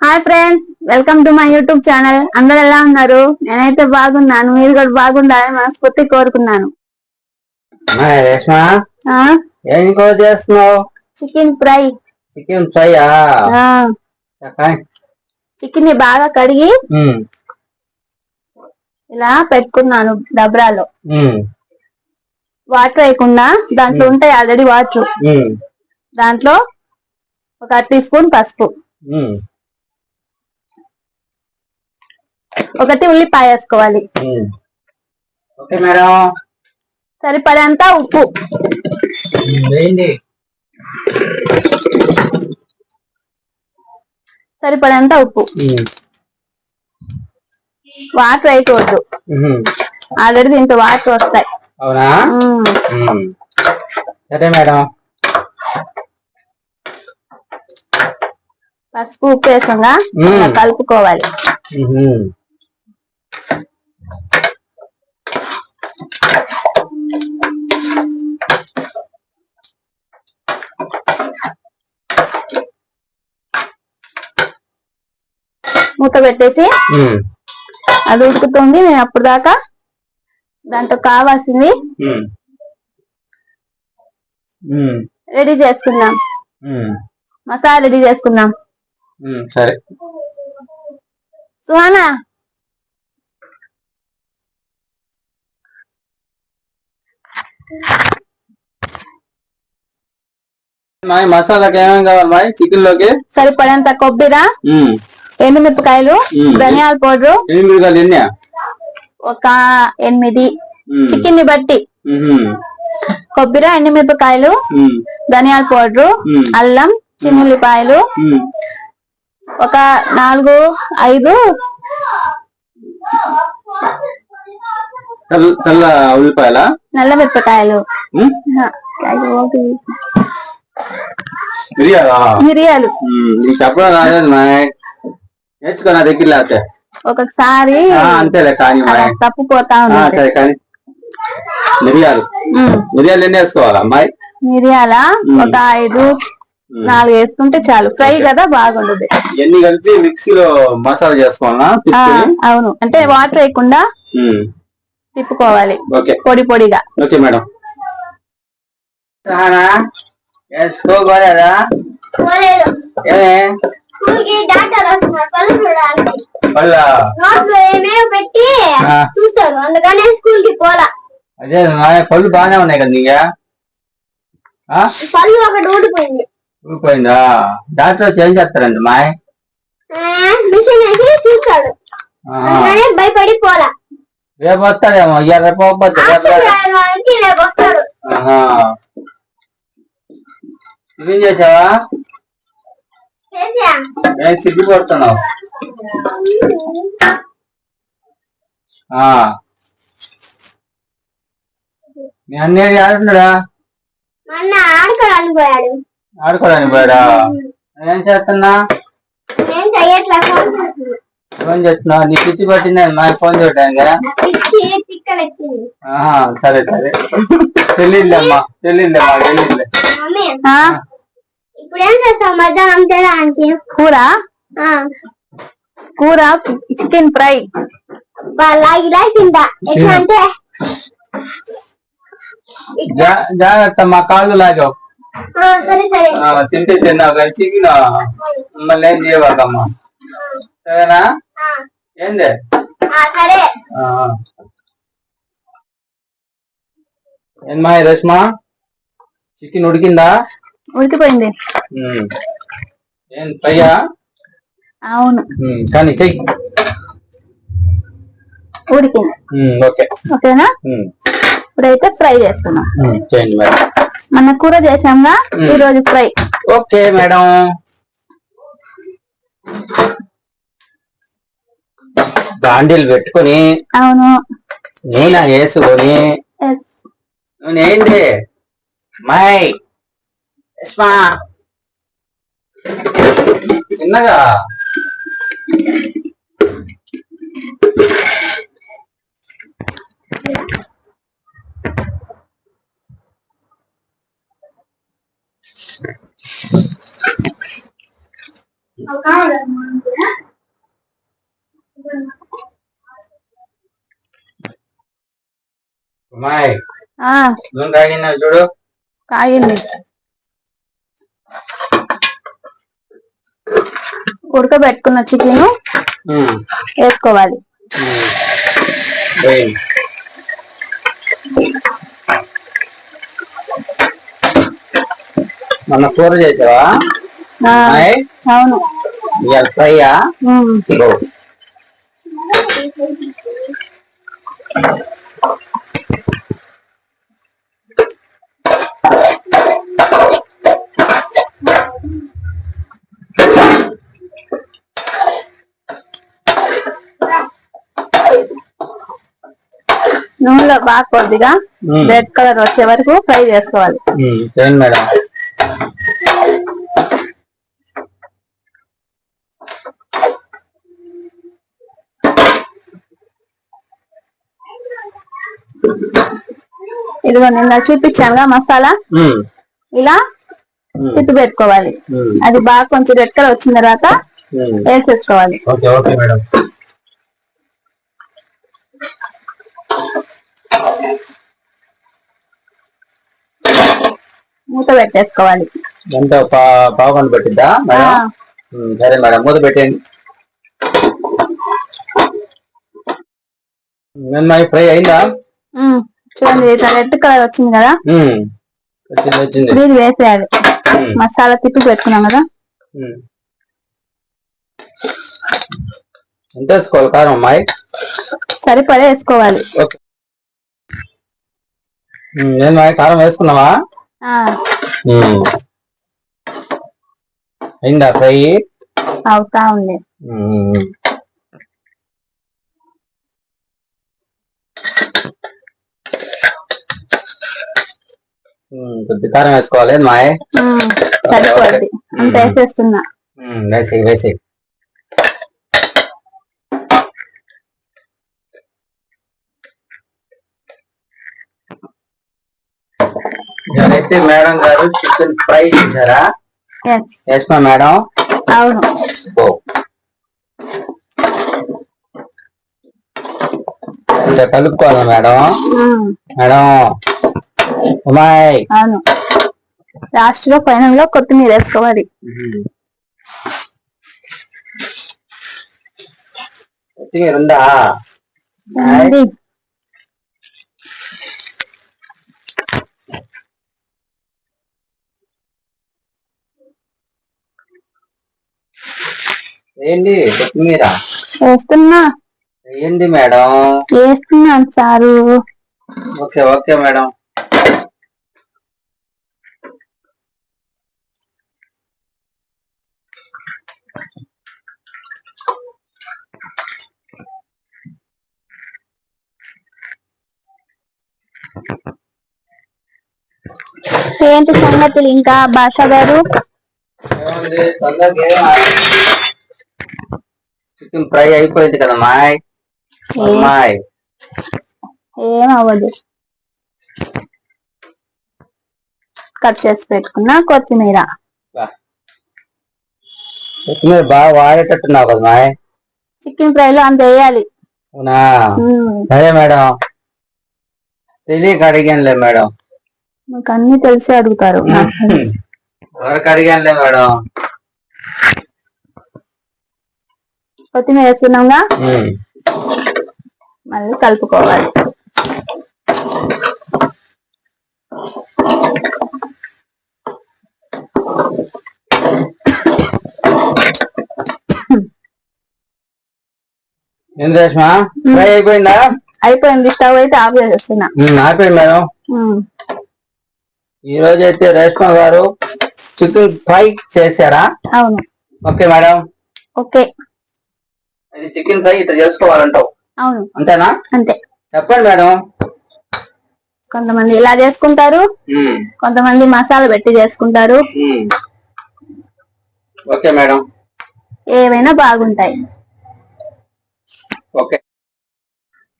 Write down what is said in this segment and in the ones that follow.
Hi friends welcome to my YouTube channel అందరు ఎలా ఉన్నారు? నేనైతే బాగున్నాను. మీరు కూడా బాగుండాలని మనస్ఫూర్తి కోరుకున్నాను. చేస్తున్నావు? చికెన్ ఫ్రై చికెన్ ఫ్రైయా చికెన్ని బాగా కడిగి ఇలా పెట్టుకున్నాను డబ్రాలో. వాటర్ వేయకుండా దాంట్లో ఉంటాయి ఆల్రెడీ వాటర్ దాంట్లో ఒక టీ స్పూన్ పసుపు. ఒకటి ఉల్లిపాయ వేసుకోవాలి. Okay madam. సరిపడేంత ఉప్పు. సరిపడేంత ఉప్పు. వాటర్ వేయకూడదు. ఆల్రెడీ దీంట్లో వాటర్ వస్తాయి. అవునా. సరే మేడం. పసుపు ఉప్పు వేసంగా కలుపుకోవాలి. మూత పెట్టేసి. అది ఉడుకుతుంది నేను అప్పుడు దాకా దాంట్లో కావాల్సింది. రెడీ చేసుకుందాం. మసాలా రెడీ చేసుకుందాం. సరే సుహానా మసాలాకి ఏమేమి కావాలి మాయ చికెన్లోకి సరిపడేంత కొబ్బరి. ఎండుమిరపకాయలు. ధనియాల పౌడర్ ఒక ఎనిమిది. చికెన్ని బట్టి. కొబ్బరి ఎండుమిరపకాయలు. ధనియాల పౌడర్. అల్లం చిన్నుల్లిపాయలు. ఒక నాలుగు ఐదు. తెల్ల ఉల్లిపాయల? నల్ల మిరపకాయలు. మిరియాలా? మిరియాలు. చెప్పడం రాలేదు మాయ్ నేర్చుకో నా దగ్గర లేకపోతే. ఒక్కొక్కసారి ఆ, అంతేలే కానీ తప్పుపోతా ఉంది సరే కానీ మిరియాలు. మిరియాలు ఎన్ని వేసుకోవాలా అమ్మాయి? మిరియాల. ఒక ఐదు నాలుగు వేసుకుంటే చాలు. ఫ్రై కదా బాగుండదు. ఎన్ని కలిపి మిక్సీలో మసాలా చేసుకోవాలా అవును. అంటే వాటర్ వేయకుండా. తిప్పుకోవాలి. ఓకే. పొడి పొడిగా. Okay madam. సహానా ఏమే స్కూల్కి డాక్టర్ వస్తున్నారు పళ్ళు నోట్లో ఏమేమి పెట్టి చూస్తారు అందుకనే స్కూల్కి పోలా. అదే పళ్ళు బాగానే ఉన్నాయి కదా ఆ? పళ్ళు ఒకటి ఊడిపోయింది. ఊడిపోయిందా? డాక్టర్ ఏం చేస్తారండి మాయ్? మిషన్ వేసి చూస్తాడు. భయపడి పోలా. రేపు వస్తాడేమో రేపు వస్తాడు. టిఫిన్ చేసావా? చేసా నేను సిగ్గుపడుతున్నావు ఆ. మీ అన్నయ్య ఆడుతున్నాడా మొన్న ఆడుకోవడానికి పోయాడు. ఆడుకోవడానికి పోయాడా? ఏం చేస్తున్నా? ఫోన్ చేస్తున్నా. ఫోన్ చేస్తున్నావు? నీ పిచ్చి పట్టింది? మా ఫోన్ ఆహా, సరే సరే. తెలియదులేమ్మా తెలియదులేమ్మా తెలియదులే ఇప్పుడు ఏం చేస్తావు? మధ్యాహ్నం తినడానికి? కూర? ఆ, కూర చికెన్ ఫ్రై. లాగి లాగి తింటా. ఎట్లా అంటే? జాగ్రత్త మా కాళ్ళు లాగావు. ఆ, సరే సరే. ఆ, తింటే తిన్నావు కానీ చికెన్ మళ్ళీ ఏం చేయవాకమ్మా సరేనా? ఆ, ఏంది? ఆ, సరే. ఈ రష్మా? చికెన్ ఉడికిందా? ఉడికిపోయింది. అవును. కానీ చెయ్యి. ఉడికింది. ఓకే. ఓకేనా? ఇప్పుడైతే ఫ్రై చేసుకున్నాం చేయండి మేడం. మన కూర చేసాంగా. ఈ రోజు ఫ్రై. Okay madam. బాండీలు పెట్టుకొని అవును. నూనె వేసుకొని ఎస్ నూనె ఏంటి మై ఎస్మా చిన్నగా అమ్మాయి ఆ నూనె తాగినా చూడు కాగింది ఉడకబెట్టుకున్న చికెన్ వేసుకోవాలి. మొన్న కూర చేసావా? అవును. ఫ్రైయా. నూనెలో బాగా కొద్దిగా రెడ్ కలర్ వచ్చే వరకు ఫ్రై చేసుకోవాలి. మేడం? ఇదిగో నిన్న చూపించానుగా మసాలా. ఇలా తిప్పి పెట్టుకోవాలి. అది బాగా కొంచెం రెడ్ కలర్ వచ్చిన తర్వాత. వేసేసుకోవాలి. Okay okay madam. మూత పెట్టేసుకోవాలి. ఎంత? పావు గంట పెట్టిద్దా మేడం? సరే మేడం మూత పెట్టండి మేము ఫ్రై అయిందా? చూడండి రెడ్ కలర్ వచ్చింది కదా? ఇది వేసేయాలి. మసాలా తిప్పి పెట్టుకున్నాం కదా. ఎంత వేసుకోవాలి? కారం అమ్మాయి సరిపడే వేసుకోవాలి. ఓకే. ఏం కారం వేసుకున్నావా. అయిందా ఫ్రై? అవుతా ఉంది. కొద్ది కారం వేసుకోవాలి మాయ? సరిపోద్ది అంత వేసేస్తున్నా. వేసి వేసి ఇదైతే మేడం గారు చికెన్ ఫ్రై చేశారా? వేసుకున్నా మేడం. అవును. ఇట్లా కలుపుకోవాలా మేడం? మేడం అమ్మాయి అవును. లాస్ట్లో ఫైనల్లో కొత్తిమీర వేసుకోవాలి. కొత్తిమీర ఉందా. ఏంటి? కొత్తిమీర? వేస్తున్నా. ఏంటి మేడం? వేస్తున్నాను సారు ఓకే ఓకే మేడం. ఏంటి సంగతులు ఇంకా భాష గారు? చికెన్ ఫ్రై అయిపోయింది కదా మాయ్? అమ్మాయి ఏం అవ్వదు. కట్ చేసి పెట్టుకున్నా కొత్తిమీర. కొత్తిమీర బాగా వాడేటట్టున్నావు కదా మాయ్? చికెన్ ఫ్రై లో అంత వేయాలి. అవునా? సరే మేడం. తెలియక అడిగానులే మేడం. మీకు అన్ని తెలిసి అడుగుతారు. ఎవరికి అడిగానులే మేడం? కొత్తిమీర వేస్తున్నాగా. మళ్ళీ కలుపుకోవాలి. ఏం రేష్మా ఫ్రై అయిపోయిందా? అయిపోయింది. స్టవ్ అయితే ఆఫ్ చేసేస్తున్నా. అయిపోయింది మేడం. ఈ రోజు అయితే రేష్మా గారు చికెన్ ఫ్రై చేశారా? అవును. Okay madam. ఓకే. ఇది చికెన్ ఫ్రై ఇట్లా చేసుకోవాలంటావు. అవును. అంతేనా? అంతే. చెప్పండి మేడం. కొంతమంది ఇలా చేసుకుంటారు కొంతమంది మసాలా పెట్టి చేసుకుంటారు. Okay madam. ఏవైనా బాగుంటాయి. ఓకే.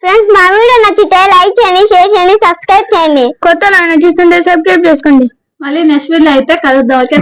ఫ్రెండ్స్ మా వీడియో నచ్చితే లైక్ చేయండి షేర్ చేయండి సబ్స్క్రైబ్ చేయండి. కొత్త చూస్తుంటే సబ్స్క్రైబ్ చేసుకోండి. మళ్ళీ నెక్స్ట్ వీడియో అయితే కలుద్దాం ఓకే